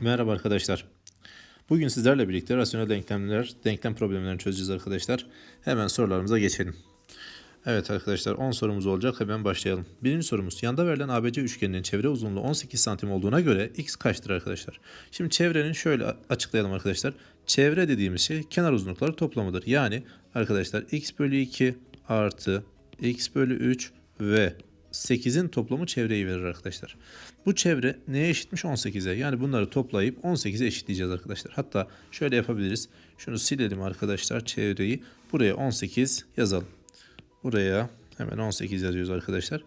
Merhaba arkadaşlar. Bugün sizlerle birlikte rasyonel denklemler, denklem problemlerini çözeceğiz arkadaşlar. Hemen sorularımıza geçelim. Evet arkadaşlar 10 sorumuz olacak. Hemen başlayalım. Birinci sorumuz. Yanda verilen ABC üçgeninin çevre uzunluğu 18 santim olduğuna göre x kaçtır arkadaşlar? Şimdi çevrenin şöyle açıklayalım arkadaşlar. Çevre dediğimiz şey kenar uzunlukları toplamıdır. Yani arkadaşlar x bölü 2 artı x bölü 3 ve 8'in toplamı çevreyi verir arkadaşlar. Bu çevre neye eşitmiş? 18'e. Yani bunları toplayıp 18'e eşitleyeceğiz arkadaşlar. Hatta şöyle yapabiliriz. Şunu silelim arkadaşlar çevreyi. Buraya 18 yazalım. Buraya hemen 18 yazıyoruz arkadaşlar.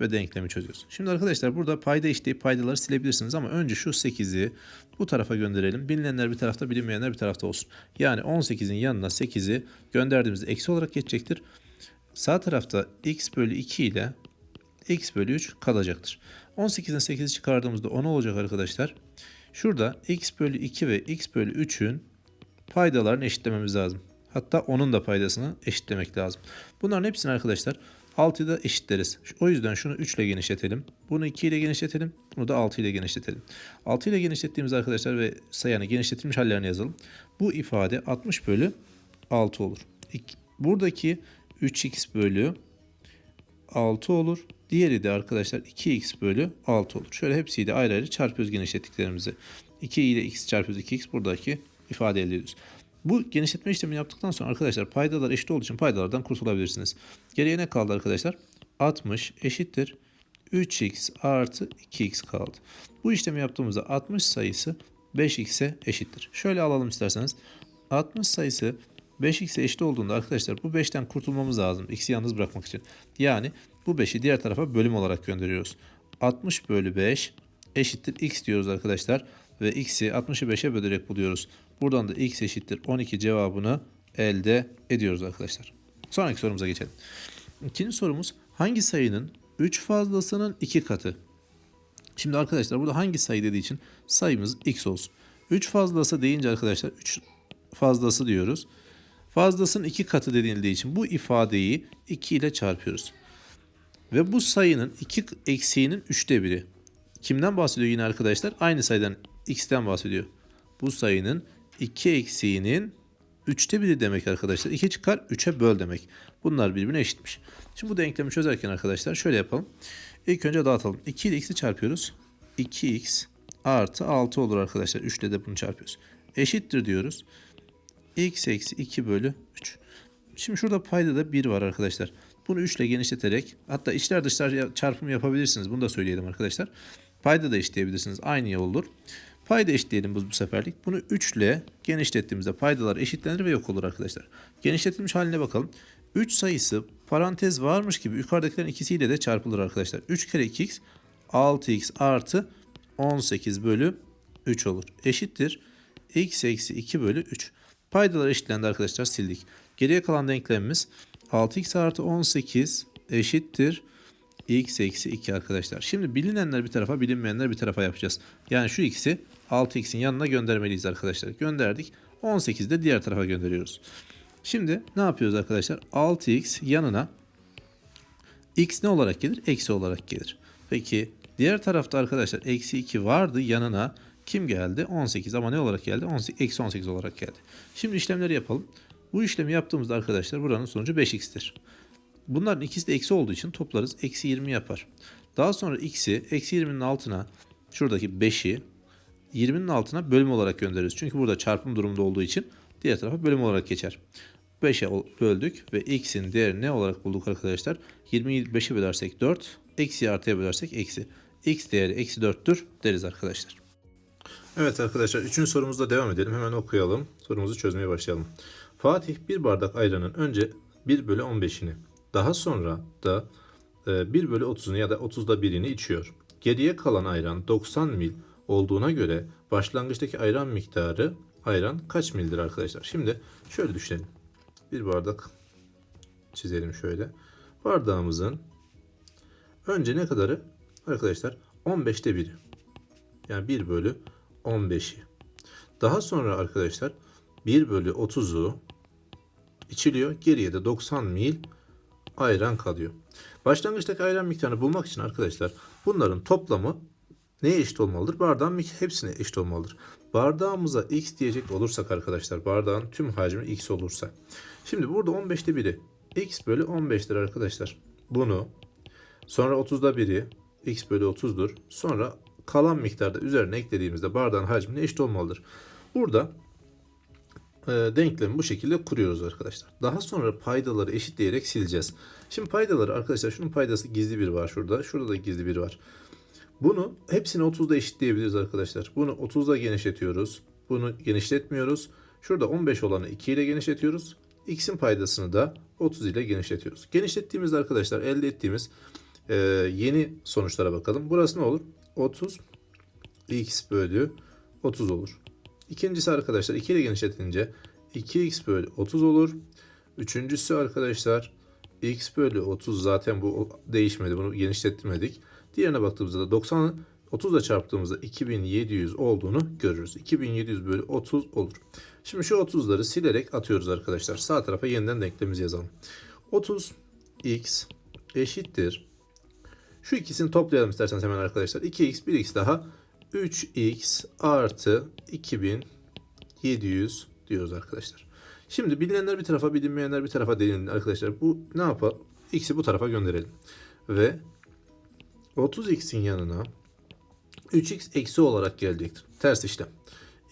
Ve denklemi çözüyoruz. Şimdi arkadaşlar burada payda eşitleyip paydaları silebilirsiniz ama önce şu 8'i bu tarafa gönderelim. Bilinenler bir tarafta bilinmeyenler bir tarafta olsun. Yani 18'in yanına 8'i gönderdiğimizde eksi olarak geçecektir. Sağ tarafta x bölü 2 ile x bölü 3 kalacaktır. 18'den 8'i çıkardığımızda 10 olacak arkadaşlar. Şurada x bölü 2 ve x bölü 3'ün paydalarını eşitlememiz lazım. Hatta onun da paydasını eşitlemek lazım. Bunların hepsini arkadaşlar 6'da eşitleriz. O yüzden şunu 3 ile genişletelim. Bunu 2 ile genişletelim. Bunu da 6 ile genişletelim. 6 ile genişlettiğimiz arkadaşlar ve sayını genişletilmiş hallerini yazalım. Bu ifade 60 bölü 6 olur. Buradaki 3x bölü 6 olur. Diğeri de arkadaşlar 2x bölü 6 olur. Şöyle hepsiyle ayrı ayrı çarpıyoruz genişlettiklerimizi. 2 ile x çarpıyoruz 2x buradaki ifade elde ediyoruz. Bu genişletme işlemini yaptıktan sonra arkadaşlar paydalar eşit olduğu için paydalardan kurtulabilirsiniz. Geriye ne kaldı arkadaşlar? 60 eşittir 3x artı 2x kaldı. Bu işlemi yaptığımızda 60 sayısı 5x'e eşittir. Şöyle alalım isterseniz. 60 sayısı 5x'e eşit olduğunda arkadaşlar bu 5'ten kurtulmamız lazım. x'i yalnız bırakmak için. Yani bu 5'i diğer tarafa bölüm olarak gönderiyoruz. 60 bölü 5 eşittir x diyoruz arkadaşlar. Ve x'i 60'ı 5'e bölerek buluyoruz. Buradan da x eşittir 12 cevabını elde ediyoruz arkadaşlar. Sonraki sorumuza geçelim. İkinci sorumuz hangi sayının 3 fazlasının 2 katı? Şimdi arkadaşlar burada hangi sayı dediği için sayımız x olsun. 3 fazlası deyince arkadaşlar 3 fazlası diyoruz. Fazlasının 2 katı denildiği için bu ifadeyi 2 ile çarpıyoruz. Ve bu sayının 2 eksiğinin 3'te biri. Kimden bahsediyor yine arkadaşlar? Aynı sayıdan x'ten bahsediyor. Bu sayının 2 eksiğinin 3'te biri demek arkadaşlar. 2 çıkar 3'e böl demek. Bunlar birbirine eşitmiş. Şimdi bu denklemi çözerken arkadaşlar şöyle yapalım. İlk önce dağıtalım. 2 ile x'i çarpıyoruz. 2x artı 6 olur arkadaşlar. 3 ile de bunu çarpıyoruz. Eşittir diyoruz. x eksi 2 bölü 3. Şimdi şurada payda da 1 var arkadaşlar. Bunu 3 ile genişleterek hatta içler dışlar çarpımı yapabilirsiniz. Bunu da söyleyelim arkadaşlar. Payda da eşitleyebilirsiniz. Aynı yol olur. Payda eşitleyelim bu, bu seferlik. Bunu 3 ile genişlettiğimizde paydalar eşitlenir ve yok olur arkadaşlar. Genişletilmiş haline bakalım. 3 sayısı parantez varmış gibi yukarıdakilerin ikisiyle de çarpılır arkadaşlar. 3 kere 2x 6x artı 18 bölü 3 olur. Eşittir. x eksi 2 bölü 3. Paydalar eşitlendi arkadaşlar sildik. Geriye kalan denklemimiz 6x artı 18 eşittir x eksi 2 arkadaşlar. Şimdi bilinenler bir tarafa bilinmeyenler bir tarafa yapacağız. Yani şu x'i 6x'in yanına göndermeliyiz arkadaşlar. Gönderdik. 18'i de diğer tarafa gönderiyoruz. Şimdi ne yapıyoruz arkadaşlar? 6x yanına x ne olarak gelir? Eksi olarak gelir. Peki diğer tarafta arkadaşlar eksi 2 vardı yanına kim geldi? 18 ama ne olarak geldi? 18, eksi 18 olarak geldi. Şimdi işlemleri yapalım. Bu işlemi yaptığımızda arkadaşlar buranın sonucu 5x'tir. Bunların ikisi de eksi olduğu için toplarız. Eksi 20 yapar. Daha sonra x'i eksi 20'nin altına şuradaki 5'i 20'nin altına bölüm olarak göndeririz. Çünkü burada çarpım durumunda olduğu için diğer tarafa bölüm olarak geçer. 5'e böldük ve x'in değerini ne olarak bulduk arkadaşlar? 20'yi 5'e bölersek 4, eksi artıya bölersek eksi. x değeri eksi 4'tür deriz arkadaşlar. Evet arkadaşlar 3. sorumuzda devam edelim. Hemen okuyalım. Sorumuzu çözmeye başlayalım. Fatih bir bardak ayranın önce 1 bölü 15'ini daha sonra da 1 e, bölü 30'unu ya da 30'da 1'ini içiyor. Geriye kalan ayran 90 mil olduğuna göre başlangıçtaki ayran miktarı ayran kaç mildir arkadaşlar? Şimdi şöyle düşünelim. Bir bardak çizelim şöyle. Bardağımızın önce ne kadarı? Arkadaşlar 15'te 1'i. Yani 1 bölü 15'i. Daha sonra arkadaşlar 1 bölü 30'u içiliyor. Geriye de 90 mil ayran kalıyor. Başlangıçtaki ayran miktarını bulmak için arkadaşlar bunların toplamı neye eşit olmalıdır? Bardağın hepsine eşit olmalıdır. Bardağımıza x diyecek olursak arkadaşlar bardağın tüm hacmi x olursa. Şimdi burada 15'te biri x bölü 15'tir arkadaşlar. Bunu sonra 30'da biri x bölü 30'dur. Sonra kalan miktarda üzerine eklediğimizde bardağın hacmine eşit olmalıdır. Burada denklemi bu şekilde kuruyoruz arkadaşlar. Daha sonra paydaları eşitleyerek sileceğiz. Şimdi paydaları arkadaşlar şunun paydası gizli bir var şurada. Şurada da gizli bir var. Bunu hepsini 30'da eşitleyebiliriz arkadaşlar. Bunu 30'da genişletiyoruz. Bunu genişletmiyoruz. Şurada 15 olanı 2 ile genişletiyoruz. X'in paydasını da 30 ile genişletiyoruz. Genişlettiğimizde arkadaşlar elde ettiğimiz e, yeni sonuçlara bakalım. Burası ne olur? 30 x bölü 30 olur. İkincisi arkadaşlar 2 ile genişletince 2x bölü 30 olur. Üçüncüsü arkadaşlar x bölü 30 zaten bu değişmedi. Bunu genişletmedik. Diğerine baktığımızda da 90'ı 30 ile çarptığımızda 2700 olduğunu görürüz. 2700 bölü 30 olur. Şimdi şu 30'ları silerek atıyoruz arkadaşlar. Sağ tarafa yeniden denklemimizi yazalım. 30 x eşittir. Şu ikisini toplayalım isterseniz hemen arkadaşlar. 2x 1x daha 3x artı 2700 diyoruz arkadaşlar. Şimdi bilinenler bir tarafa bilinmeyenler bir tarafa denildi arkadaşlar. Bu ne yapar? X'i bu tarafa gönderelim. Ve 30x'in yanına 3x eksi olarak gelecektir. Ters işlem.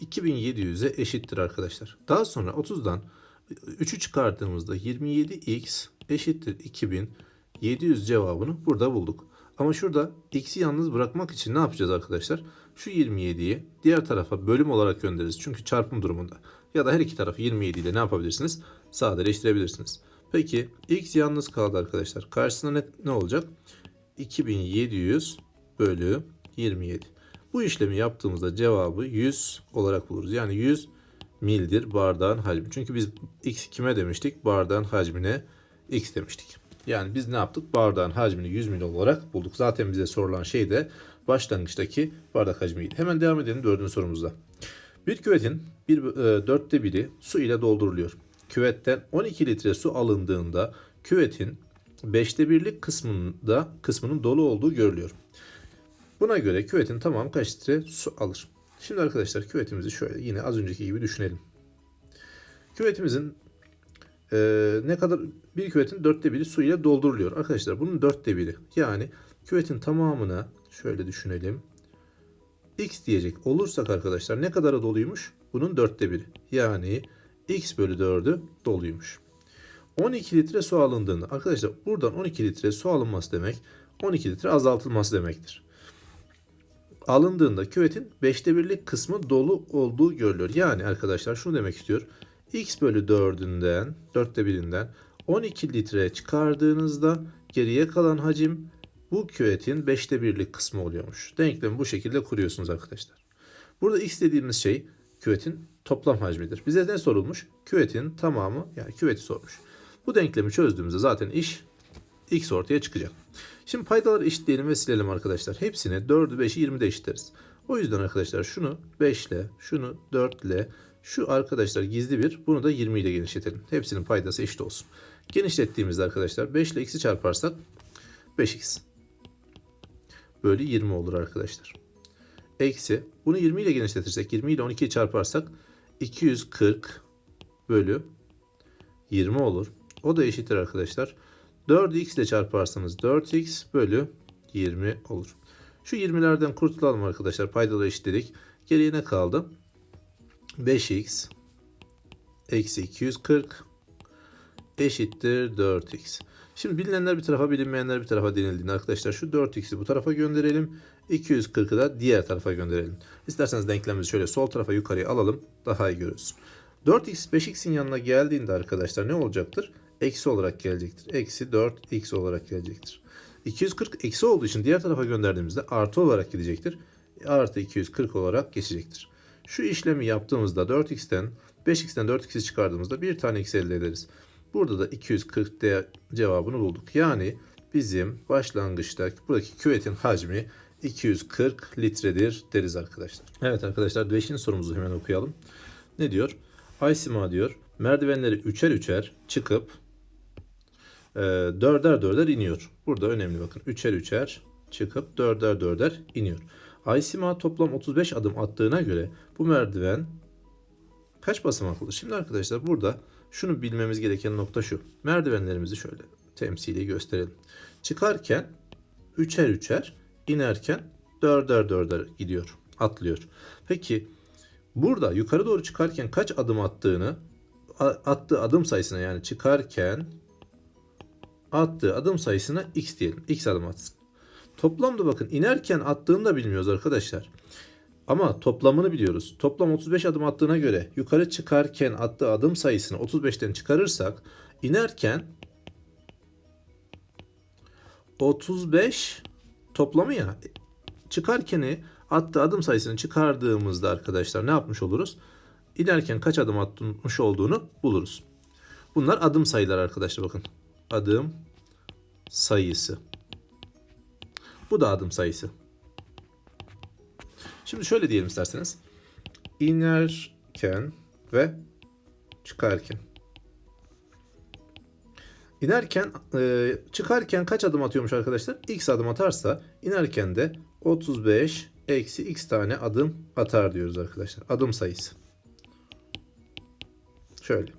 2700'e eşittir arkadaşlar. Daha sonra 30'dan 3'ü çıkardığımızda 27x eşittir 2700 cevabını burada bulduk. Ama şurada x'i yalnız bırakmak için ne yapacağız arkadaşlar? Şu 27'yi diğer tarafa bölüm olarak göndeririz. Çünkü çarpım durumunda. Ya da her iki tarafı 27 ile ne yapabilirsiniz? Sadeleştirebilirsiniz. Peki x yalnız kaldı arkadaşlar. Karşısına ne, ne olacak? 2700 bölü 27. Bu işlemi yaptığımızda cevabı 100 olarak buluruz. Yani 100 mildir bardağın hacmi. Çünkü biz x kime demiştik? Bardağın hacmine x demiştik. Yani biz ne yaptık? Bardağın hacmini 100 mil olarak bulduk. Zaten bize sorulan şey de başlangıçtaki bardak hacmiydi. Hemen devam edelim dördüncü sorumuzda. Bir küvetin bir, e, dörtte biri su ile dolduruluyor. Küvetten 12 litre su alındığında küvetin beşte birlik kısmında kısmının dolu olduğu görülüyor. Buna göre küvetin tamamı kaç litre su alır? Şimdi arkadaşlar küvetimizi şöyle yine az önceki gibi düşünelim. Küvetimizin e, ne kadar bir küvetin dörtte biri su ile dolduruluyor. Arkadaşlar bunun dörtte biri. Yani küvetin tamamına şöyle düşünelim. X diyecek olursak arkadaşlar ne kadara doluymuş? Bunun dörtte biri. Yani X bölü 4'ü doluymuş. 12 litre su alındığında arkadaşlar buradan 12 litre su alınması demek 12 litre azaltılması demektir. Alındığında küvetin 5'te birlik kısmı dolu olduğu görülüyor. Yani arkadaşlar şunu demek istiyor. X bölü 4'ünden 4'te 1'inden 12 litre çıkardığınızda geriye kalan hacim bu küvetin 5'te birlik kısmı oluyormuş. Denklemi bu şekilde kuruyorsunuz arkadaşlar. Burada x dediğimiz şey küvetin toplam hacmidir. Bize ne sorulmuş? Küvetin tamamı yani küveti sormuş. Bu denklemi çözdüğümüzde zaten iş x ortaya çıkacak. Şimdi paydaları eşitleyelim ve silelim arkadaşlar. Hepsini 4'ü 5'i 20'de eşitleriz. O yüzden arkadaşlar şunu 5 ile, şunu 4 ile, şu arkadaşlar gizli bir, bunu da 20 ile genişletelim. Hepsinin paydası eşit olsun. Genişlettiğimizde arkadaşlar 5 ile x'i çarparsak 5x bölü 20 olur arkadaşlar. Eksi bunu 20 ile genişletirsek 20 ile 12'yi çarparsak 240 bölü 20 olur. O da eşittir arkadaşlar. 4x ile çarparsanız 4x bölü 20 olur. Şu 20'lerden kurtulalım arkadaşlar. Paydaları eşitledik. Geriye ne kaldı? 5x eksi 240 eşittir 4x. Şimdi bilinenler bir tarafa bilinmeyenler bir tarafa denildiğinde arkadaşlar şu 4x'i bu tarafa gönderelim. 240'ı da diğer tarafa gönderelim. İsterseniz denklemimizi şöyle sol tarafa yukarıya alalım. Daha iyi görürsün. 4x 5x'in yanına geldiğinde arkadaşlar ne olacaktır? Eksi olarak gelecektir. Eksi 4x olarak gelecektir. 240 eksi olduğu için diğer tarafa gönderdiğimizde artı olarak gidecektir. Artı 240 olarak geçecektir. Şu işlemi yaptığımızda 4x'ten 5x'ten 4x'i çıkardığımızda bir tane x elde ederiz. Burada da 240 de cevabını bulduk. Yani bizim başlangıçta buradaki küvetin hacmi 240 litredir deriz arkadaşlar. Evet arkadaşlar 5. sorumuzu hemen okuyalım. Ne diyor? Aysima diyor merdivenleri üçer üçer çıkıp e, dörder dörder iniyor. Burada önemli bakın. Üçer üçer çıkıp dörder dörder iniyor. Aysima toplam 35 adım attığına göre bu merdiven kaç basamaklıdır? Şimdi arkadaşlar burada şunu bilmemiz gereken nokta şu. Merdivenlerimizi şöyle temsili gösterelim. Çıkarken üçer üçer, inerken dörder dörder gidiyor, atlıyor. Peki burada yukarı doğru çıkarken kaç adım attığını attığı adım sayısına yani çıkarken attığı adım sayısına x diyelim. X adım atsın. Toplamda bakın inerken attığını da bilmiyoruz arkadaşlar. Ama toplamını biliyoruz. Toplam 35 adım attığına göre yukarı çıkarken attığı adım sayısını 35'ten çıkarırsak inerken 35 toplamı ya çıkarkeni attığı adım sayısını çıkardığımızda arkadaşlar ne yapmış oluruz? İnerken kaç adım atmış olduğunu buluruz. Bunlar adım sayılar arkadaşlar bakın. Adım sayısı. Bu da adım sayısı. Şimdi şöyle diyelim isterseniz. İnerken ve çıkarken. İnerken, e, çıkarken kaç adım atıyormuş arkadaşlar? X adım atarsa inerken de 35 eksi x tane adım atar diyoruz arkadaşlar. Adım sayısı. Şöyle.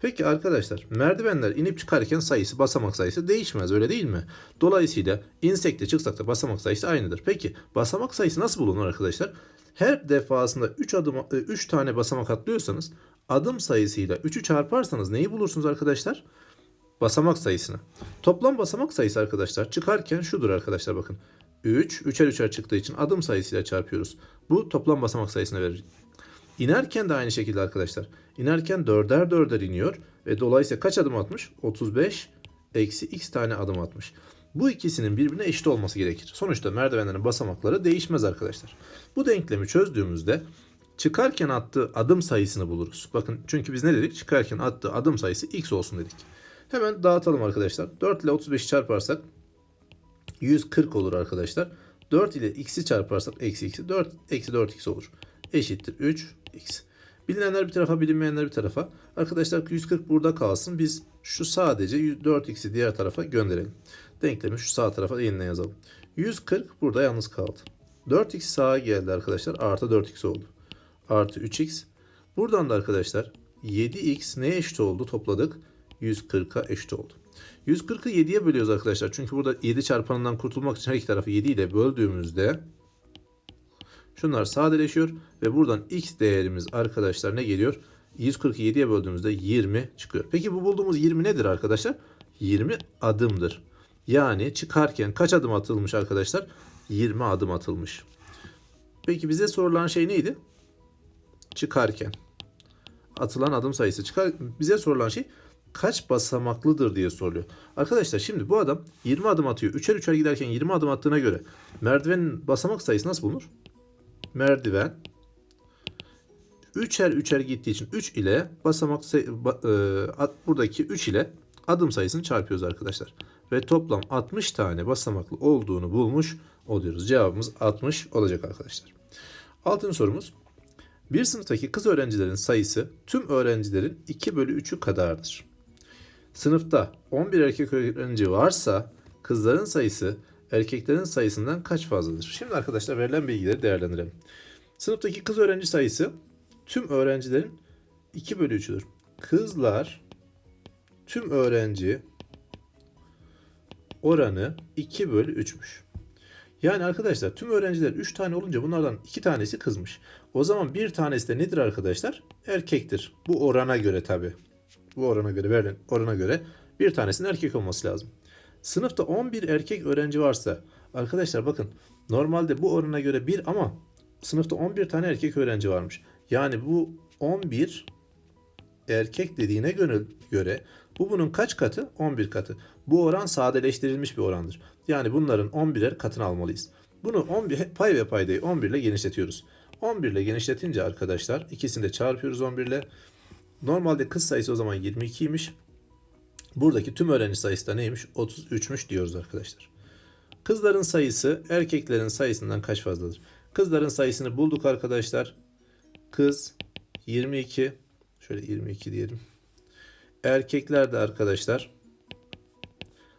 Peki arkadaşlar merdivenler inip çıkarken sayısı basamak sayısı değişmez öyle değil mi? Dolayısıyla insek de çıksak da basamak sayısı aynıdır. Peki basamak sayısı nasıl bulunur arkadaşlar? Her defasında 3 adım 3 tane basamak atlıyorsanız adım sayısıyla 3'ü çarparsanız neyi bulursunuz arkadaşlar? Basamak sayısını. Toplam basamak sayısı arkadaşlar çıkarken şudur arkadaşlar bakın. 3, 3'er 3'er çıktığı için adım sayısıyla çarpıyoruz. Bu toplam basamak sayısını verir. İnerken de aynı şekilde arkadaşlar. İnerken dörder dörder iniyor ve dolayısıyla kaç adım atmış? 35 eksi x tane adım atmış. Bu ikisinin birbirine eşit olması gerekir. Sonuçta merdivenlerin basamakları değişmez arkadaşlar. Bu denklemi çözdüğümüzde çıkarken attığı adım sayısını buluruz. Bakın çünkü biz ne dedik? Çıkarken attığı adım sayısı x olsun dedik. Hemen dağıtalım arkadaşlar. 4 ile 35'i çarparsak 140 olur arkadaşlar. 4 ile x'i çarparsak eksi x'i 4 eksi 4x olur. Eşittir 3x. Bilinenler bir tarafa bilinmeyenler bir tarafa. Arkadaşlar 140 burada kalsın. Biz şu sadece 4x'i diğer tarafa gönderelim. Denklemi şu sağ tarafa yeniden yazalım. 140 burada yalnız kaldı. 4x sağa geldi arkadaşlar. Artı 4x oldu. Artı 3x. Buradan da arkadaşlar 7x neye eşit oldu topladık? 140'a eşit oldu. 140'ı 7'ye bölüyoruz arkadaşlar. Çünkü burada 7 çarpanından kurtulmak için her iki tarafı 7 ile böldüğümüzde şunlar sadeleşiyor ve buradan x değerimiz arkadaşlar ne geliyor? 140'ı 7'ye böldüğümüzde 20 çıkıyor. Peki bu bulduğumuz 20 nedir arkadaşlar? 20 adımdır. Yani çıkarken kaç adım atılmış arkadaşlar? 20 adım atılmış. Peki bize sorulan şey neydi? Çıkarken. Atılan adım sayısı. Çıkar, bize sorulan şey kaç basamaklıdır diye soruluyor. Arkadaşlar şimdi bu adam 20 adım atıyor. Üçer üçer giderken 20 adım attığına göre merdivenin basamak sayısı nasıl bulunur? Merdiven üçer üçer gittiği için 3 ile basamak e, buradaki 3 ile adım sayısını çarpıyoruz arkadaşlar. Ve toplam 60 tane basamaklı olduğunu bulmuş oluyoruz. Cevabımız 60 olacak arkadaşlar. Altıncı sorumuz. Bir sınıftaki kız öğrencilerin sayısı tüm öğrencilerin 2 bölü 3'ü kadardır. Sınıfta 11 erkek öğrenci varsa kızların sayısı erkeklerin sayısından kaç fazladır? Şimdi arkadaşlar verilen bilgileri değerlendirelim. Sınıftaki kız öğrenci sayısı tüm öğrencilerin 2 bölü 3'üdür. Kızlar tüm öğrenci oranı 2 bölü 3'müş. Yani arkadaşlar tüm öğrenciler 3 tane olunca bunlardan 2 tanesi kızmış. O zaman bir tanesi de nedir arkadaşlar? Erkektir. Bu orana göre tabi. Bu orana göre verilen orana göre bir tanesinin erkek olması lazım. Sınıfta 11 erkek öğrenci varsa arkadaşlar bakın normalde bu orana göre 1 ama sınıfta 11 tane erkek öğrenci varmış. Yani bu 11 erkek dediğine göre, bu bunun kaç katı? 11 katı. Bu oran sadeleştirilmiş bir orandır. Yani bunların 11'er katını almalıyız. Bunu 11 pay ve paydayı 11 ile genişletiyoruz. 11 ile genişletince arkadaşlar ikisini de çarpıyoruz 11 ile. Normalde kız sayısı o zaman 22'ymiş. Buradaki tüm öğrenci sayısı da neymiş? 33'müş diyoruz arkadaşlar. Kızların sayısı erkeklerin sayısından kaç fazladır? Kızların sayısını bulduk arkadaşlar. Kız 22. Şöyle 22 diyelim. Erkekler de arkadaşlar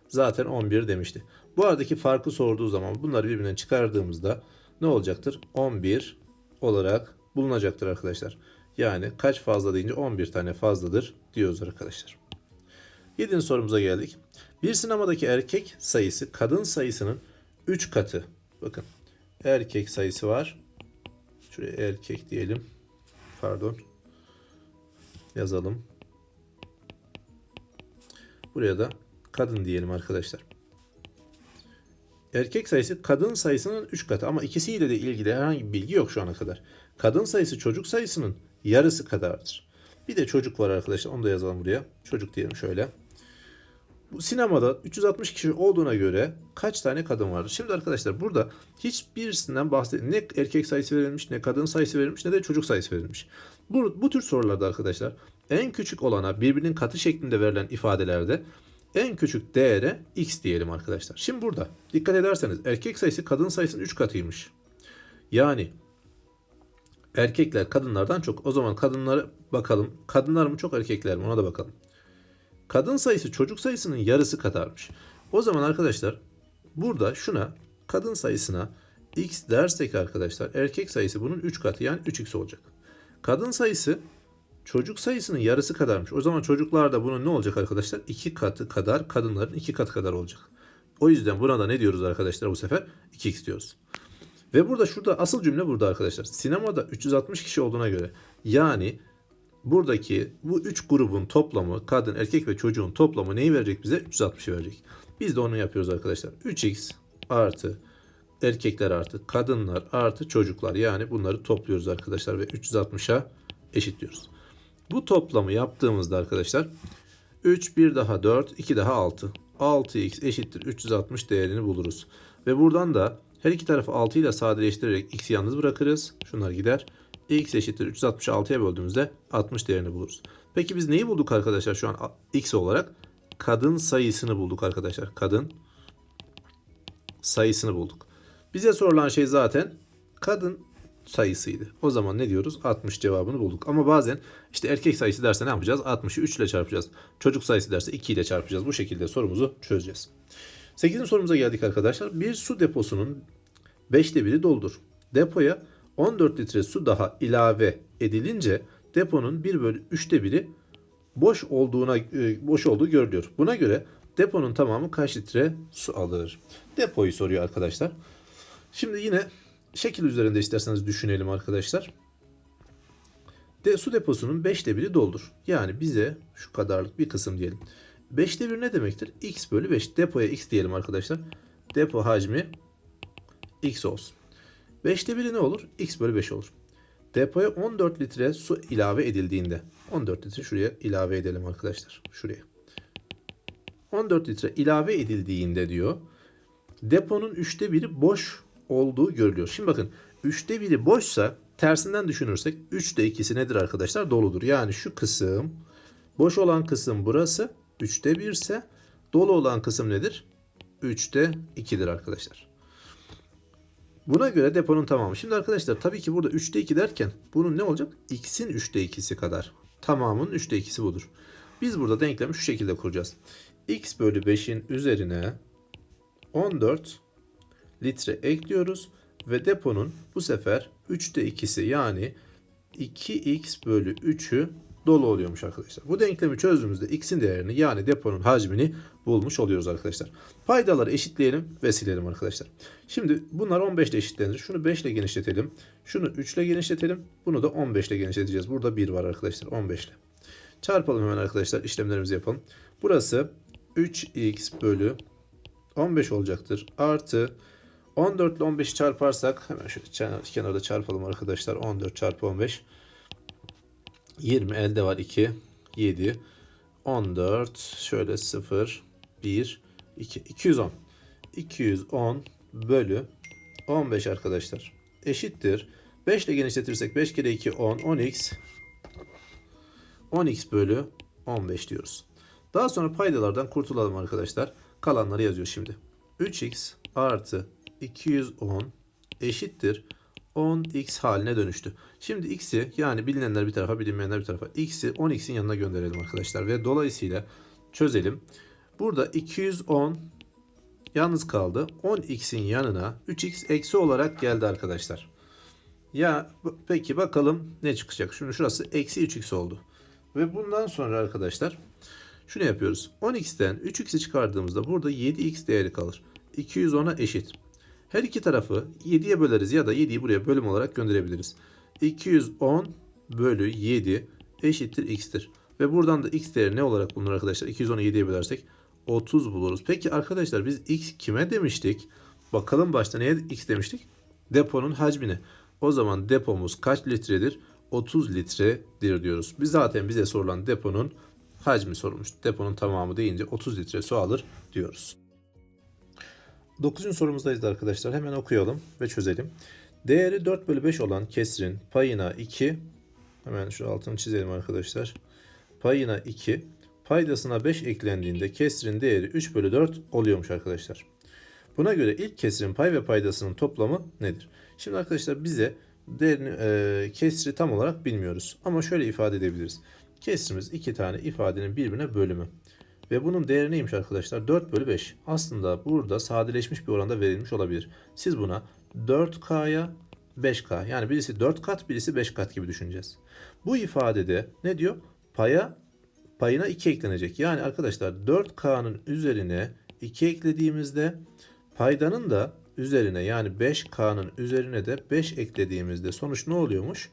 zaten 11 demişti. Bu aradaki farkı sorduğu zaman bunları birbirinden çıkardığımızda ne olacaktır? 11 olarak bulunacaktır arkadaşlar. Yani kaç fazla deyince 11 tane fazladır diyoruz arkadaşlar. 7. sorumuza geldik. Bir sinemadaki erkek sayısı kadın sayısının 3 katı. Bakın erkek sayısı var. Şuraya erkek diyelim. Pardon. Yazalım. Buraya da kadın diyelim arkadaşlar. Erkek sayısı kadın sayısının 3 katı ama ikisiyle de ilgili herhangi bir bilgi yok şu ana kadar. Kadın sayısı çocuk sayısının yarısı kadardır. Bir de çocuk var arkadaşlar onu da yazalım buraya. Çocuk diyelim şöyle. Bu sinemada 360 kişi olduğuna göre kaç tane kadın vardır? Şimdi arkadaşlar burada hiçbirisinden bahsedin. Ne erkek sayısı verilmiş, ne kadın sayısı verilmiş, ne de çocuk sayısı verilmiş. Bu, bu tür sorularda arkadaşlar en küçük olana birbirinin katı şeklinde verilen ifadelerde en küçük değere x diyelim arkadaşlar. Şimdi burada dikkat ederseniz erkek sayısı kadın sayısının 3 katıymış. Yani erkekler kadınlardan çok. O zaman kadınlara bakalım. Kadınlar mı çok erkekler mi ona da bakalım. Kadın sayısı çocuk sayısının yarısı kadarmış. O zaman arkadaşlar burada şuna kadın sayısına x dersek arkadaşlar erkek sayısı bunun 3 katı yani 3x olacak. Kadın sayısı çocuk sayısının yarısı kadarmış. O zaman çocuklar da bunun ne olacak arkadaşlar? 2 katı kadar kadınların 2 katı kadar olacak. O yüzden buna da ne diyoruz arkadaşlar bu sefer? 2x diyoruz. Ve burada şurada asıl cümle burada arkadaşlar. Sinemada 360 kişi olduğuna göre yani buradaki bu 3 grubun toplamı kadın, erkek ve çocuğun toplamı neyi verecek bize? 360'ı verecek. Biz de onu yapıyoruz arkadaşlar. 3x artı erkekler artı kadınlar artı çocuklar yani bunları topluyoruz arkadaşlar ve 360'a eşitliyoruz. Bu toplamı yaptığımızda arkadaşlar 3 bir daha 4 2 daha 6. 6x eşittir 360 değerini buluruz. Ve buradan da her iki tarafı 6 ile sadeleştirerek x'i yalnız bırakırız. Şunlar gider. X eşittir 366'ya böldüğümüzde 60 değerini buluruz. Peki biz neyi bulduk arkadaşlar şu an x olarak? Kadın sayısını bulduk arkadaşlar. Kadın sayısını bulduk. Bize sorulan şey zaten kadın sayısıydı. O zaman ne diyoruz? 60 cevabını bulduk. Ama bazen işte erkek sayısı derse ne yapacağız? 60'ı 3 ile çarpacağız. Çocuk sayısı derse 2 ile çarpacağız. Bu şekilde sorumuzu çözeceğiz. 8. sorumuza geldik arkadaşlar. Bir su deposunun 5'te biri doldur. Depoya 14 litre su daha ilave edilince deponun 1 bölü 3'te biri boş olduğuna e, boş olduğu görülüyor. Buna göre deponun tamamı kaç litre su alır? Depoyu soruyor arkadaşlar. Şimdi yine şekil üzerinde isterseniz düşünelim arkadaşlar. De, su deposunun 5'te biri doldur. Yani bize şu kadarlık bir kısım diyelim. 5'te 1 ne demektir? x bölü 5. Depoya x diyelim arkadaşlar. Depo hacmi x olsun. 5'te 1'i ne olur? x bölü 5 olur. Depoya 14 litre su ilave edildiğinde 14 litre şuraya ilave edelim arkadaşlar. Şuraya. 14 litre ilave edildiğinde diyor deponun 3'te 1'i boş olduğu görülüyor. Şimdi bakın 3'te 1'i boşsa tersinden düşünürsek 3'te 2'si nedir arkadaşlar? Doludur. Yani şu kısım boş olan kısım burası 3'te 1 ise dolu olan kısım nedir? 3'te 2'dir arkadaşlar. Buna göre deponun tamamı. Şimdi arkadaşlar tabii ki burada 3'te 2 derken bunun ne olacak? X'in 3'te 2'si kadar. Tamamının 3'te 2'si budur. Biz burada denklemi şu şekilde kuracağız. X bölü 5'in üzerine 14 litre ekliyoruz ve deponun bu sefer 3'te 2'si yani 2x bölü 3'ü dolu oluyormuş arkadaşlar. Bu denklemi çözdüğümüzde x'in değerini yani deponun hacmini bulmuş oluyoruz arkadaşlar. Paydaları eşitleyelim ve silelim arkadaşlar. Şimdi bunlar 15 ile eşitlenir. Şunu 5 ile genişletelim. Şunu 3 ile genişletelim. Bunu da 15 ile genişleteceğiz. Burada 1 var arkadaşlar 15 ile. Çarpalım hemen arkadaşlar işlemlerimizi yapalım. Burası 3x bölü 15 olacaktır. Artı 14 ile 15'i çarparsak hemen şöyle kenarda çarpalım arkadaşlar. 14 çarpı 15 20 elde var 2 7 14 şöyle 0 1 2 210 210 bölü 15 arkadaşlar eşittir 5 ile genişletirsek 5 kere 2 10 10x 10x bölü 15 diyoruz. Daha sonra paydalardan kurtulalım arkadaşlar. Kalanları yazıyor şimdi. 3x artı 210 eşittir 10x haline dönüştü. Şimdi x'i yani bilinenler bir tarafa bilinmeyenler bir tarafa x'i 10x'in yanına gönderelim arkadaşlar ve dolayısıyla çözelim. Burada 210 yalnız kaldı. 10x'in yanına 3x eksi olarak geldi arkadaşlar. Ya peki bakalım ne çıkacak? Şimdi şurası eksi 3x oldu. Ve bundan sonra arkadaşlar şunu yapıyoruz. 10x'ten 3x'i çıkardığımızda burada 7x değeri kalır. 210'a eşit. Her iki tarafı 7'ye böleriz ya da 7'yi buraya bölüm olarak gönderebiliriz. 210 bölü 7 eşittir x'tir. Ve buradan da x değeri ne olarak bulunur arkadaşlar? 210'u 7'ye bölersek 30 buluruz. Peki arkadaşlar biz x kime demiştik? Bakalım başta neye x demiştik? Deponun hacmine. O zaman depomuz kaç litredir? 30 litredir diyoruz. Biz zaten bize sorulan deponun hacmi sorulmuş. Deponun tamamı deyince 30 litre su alır diyoruz. 9. sorumuzdayız arkadaşlar. Hemen okuyalım ve çözelim. Değeri 4 bölü 5 olan kesrin payına 2 hemen şu altını çizelim arkadaşlar. Payına 2 paydasına 5 eklendiğinde kesrin değeri 3 bölü 4 oluyormuş arkadaşlar. Buna göre ilk kesrin pay ve paydasının toplamı nedir? Şimdi arkadaşlar bize değerini, e, kesri tam olarak bilmiyoruz. Ama şöyle ifade edebiliriz. Kesrimiz iki tane ifadenin birbirine bölümü. Ve bunun değeri neymiş arkadaşlar? 4 bölü 5. Aslında burada sadeleşmiş bir oranda verilmiş olabilir. Siz buna 4K'ya 5K yani birisi 4 kat birisi 5 kat gibi düşüneceğiz. Bu ifadede ne diyor? Paya payına 2 eklenecek. Yani arkadaşlar 4K'nın üzerine 2 eklediğimizde paydanın da üzerine yani 5K'nın üzerine de 5 eklediğimizde sonuç ne oluyormuş?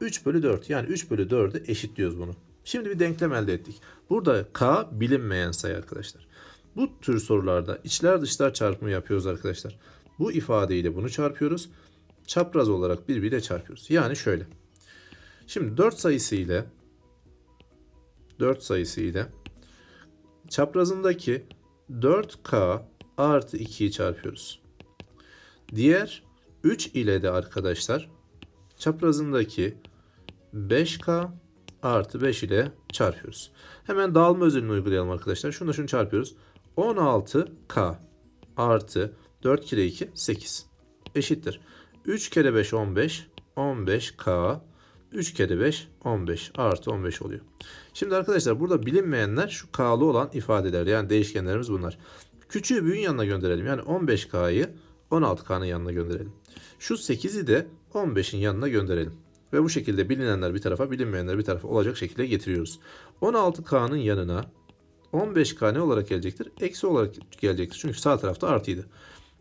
3 bölü 4 yani 3 bölü 4'e eşitliyoruz bunu. Şimdi bir denklem elde ettik. Burada K bilinmeyen sayı arkadaşlar. Bu tür sorularda içler dışlar çarpımı yapıyoruz arkadaşlar. Bu ifadeyle bunu çarpıyoruz. Çapraz olarak birbiriyle çarpıyoruz. Yani şöyle. Şimdi 4 sayısı ile 4 sayısı ile çaprazındaki 4K artı 2'yi çarpıyoruz. Diğer 3 ile de arkadaşlar çaprazındaki 5K artı 5 ile çarpıyoruz. Hemen dağılma özelliğini uygulayalım arkadaşlar. Şunu şunu çarpıyoruz. 16K artı 4 kere 2 8 eşittir. 3 kere 5 15 15K 3 kere 5 15 artı 15 oluyor. Şimdi arkadaşlar burada bilinmeyenler şu K'lı olan ifadeler yani değişkenlerimiz bunlar. Küçüğü büyüğün yanına gönderelim. Yani 15K'yı 16K'nın yanına gönderelim. Şu 8'i de 15'in yanına gönderelim. Ve bu şekilde bilinenler bir tarafa bilinmeyenler bir tarafa olacak şekilde getiriyoruz. 16K'nın yanına 15K ne olarak gelecektir? Eksi olarak gelecektir. Çünkü sağ tarafta artıydı.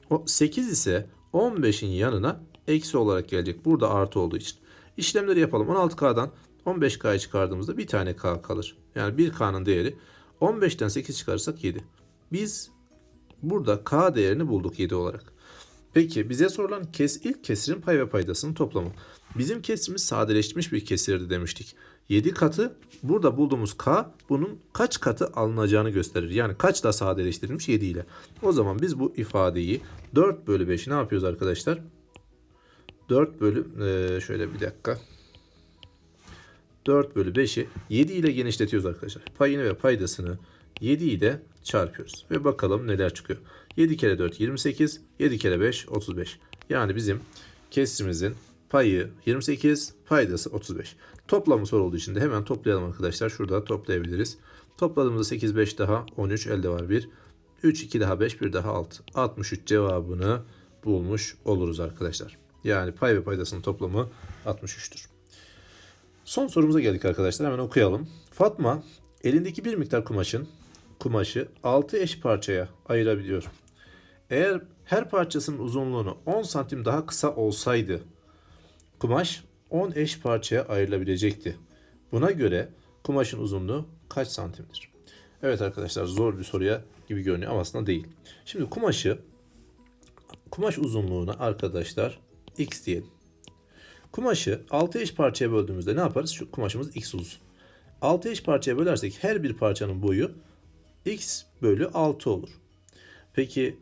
O 8 ise 15'in yanına eksi olarak gelecek. Burada artı olduğu için. İşlemleri yapalım. 16K'dan 15K'yı çıkardığımızda bir tane K kalır. Yani 1K'nın değeri 15'ten 8 çıkarırsak 7. Biz burada K değerini bulduk 7 olarak. Peki bize sorulan kes ilk kesirin pay ve paydasının toplamı. Bizim kesrimiz sadeleşmiş bir kesirdi demiştik. 7 katı burada bulduğumuz k bunun kaç katı alınacağını gösterir. Yani kaçla sadeleştirilmiş 7 ile. O zaman biz bu ifadeyi 4 bölü 5'i ne yapıyoruz arkadaşlar? 4 bölü eee, şöyle bir dakika. 4 bölü 5'i 7 ile genişletiyoruz arkadaşlar. Payını ve paydasını 7 ile çarpıyoruz. Ve bakalım neler çıkıyor. 7 kere 4 28, 7 kere 5 35. Yani bizim kesrimizin payı 28, paydası 35. Toplamı sorulduğu için de hemen toplayalım arkadaşlar. Şurada toplayabiliriz. Topladığımızda 8, 5 daha 13, elde var 1. 3, 2 daha 5, 1 daha 6. 63 cevabını bulmuş oluruz arkadaşlar. Yani pay ve paydasının toplamı 63'tür. Son sorumuza geldik arkadaşlar. Hemen okuyalım. Fatma elindeki bir miktar kumaşın kumaşı 6 eş parçaya ayırabiliyor. Eğer her parçasının uzunluğunu 10 santim daha kısa olsaydı kumaş 10 eş parçaya ayrılabilecekti. Buna göre kumaşın uzunluğu kaç santimdir? Evet arkadaşlar zor bir soruya gibi görünüyor ama aslında değil. Şimdi kumaşı kumaş uzunluğuna arkadaşlar x diyelim. Kumaşı 6 eş parçaya böldüğümüzde ne yaparız? Şu kumaşımız x uzun. 6 eş parçaya bölersek her bir parçanın boyu x bölü 6 olur. Peki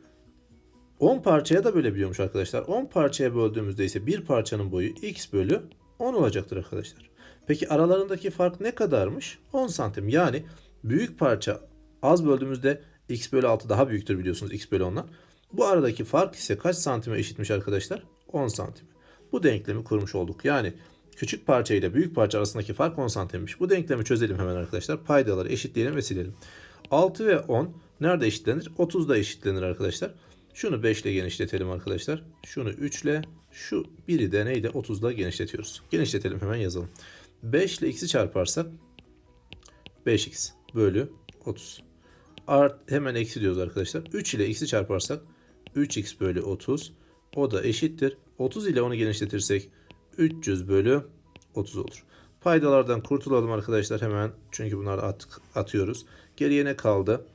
10 parçaya da bölebiliyormuş arkadaşlar. 10 parçaya böldüğümüzde ise bir parçanın boyu x bölü 10 olacaktır arkadaşlar. Peki aralarındaki fark ne kadarmış? 10 santim. Yani büyük parça az böldüğümüzde x bölü 6 daha büyüktür biliyorsunuz x bölü 10'dan. Bu aradaki fark ise kaç santime eşitmiş arkadaşlar? 10 santim. Bu denklemi kurmuş olduk. Yani küçük parça ile büyük parça arasındaki fark 10 santimmiş. Bu denklemi çözelim hemen arkadaşlar. Paydaları eşitleyelim ve silelim. 6 ve 10 nerede eşitlenir? 30'da eşitlenir arkadaşlar. Şunu 5 ile genişletelim arkadaşlar. Şunu 3 ile şu biri de neydi? 30'da genişletiyoruz. Genişletelim hemen yazalım. 5 ile x'i çarparsak 5x bölü 30. Art, hemen eksi diyoruz arkadaşlar. 3 ile x'i çarparsak 3x bölü 30. O da eşittir. 30 ile onu genişletirsek 300 bölü 30 olur. Paydalardan kurtulalım arkadaşlar hemen. Çünkü bunları at, atıyoruz. Geriye ne kaldı?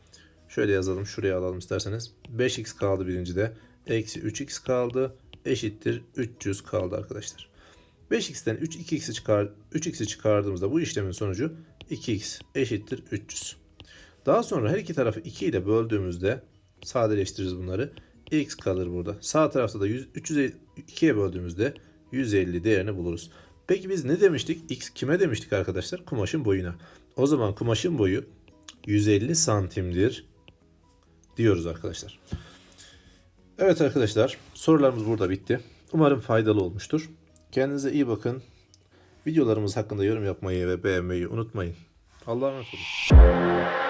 Şöyle yazalım. Şuraya alalım isterseniz. 5x kaldı birincide. Eksi 3x kaldı. Eşittir 300 kaldı arkadaşlar. 5x'ten 3 2x'i çıkar 3x'i çıkardığımızda bu işlemin sonucu 2x eşittir 300. Daha sonra her iki tarafı 2 ile böldüğümüzde sadeleştiririz bunları. x kalır burada. Sağ tarafta da 100, 300'e 2'ye böldüğümüzde 150 değerini buluruz. Peki biz ne demiştik? X kime demiştik arkadaşlar? Kumaşın boyuna. O zaman kumaşın boyu 150 santimdir diyoruz arkadaşlar. Evet arkadaşlar sorularımız burada bitti. Umarım faydalı olmuştur. Kendinize iyi bakın. Videolarımız hakkında yorum yapmayı ve beğenmeyi unutmayın. Allah'a emanet olun.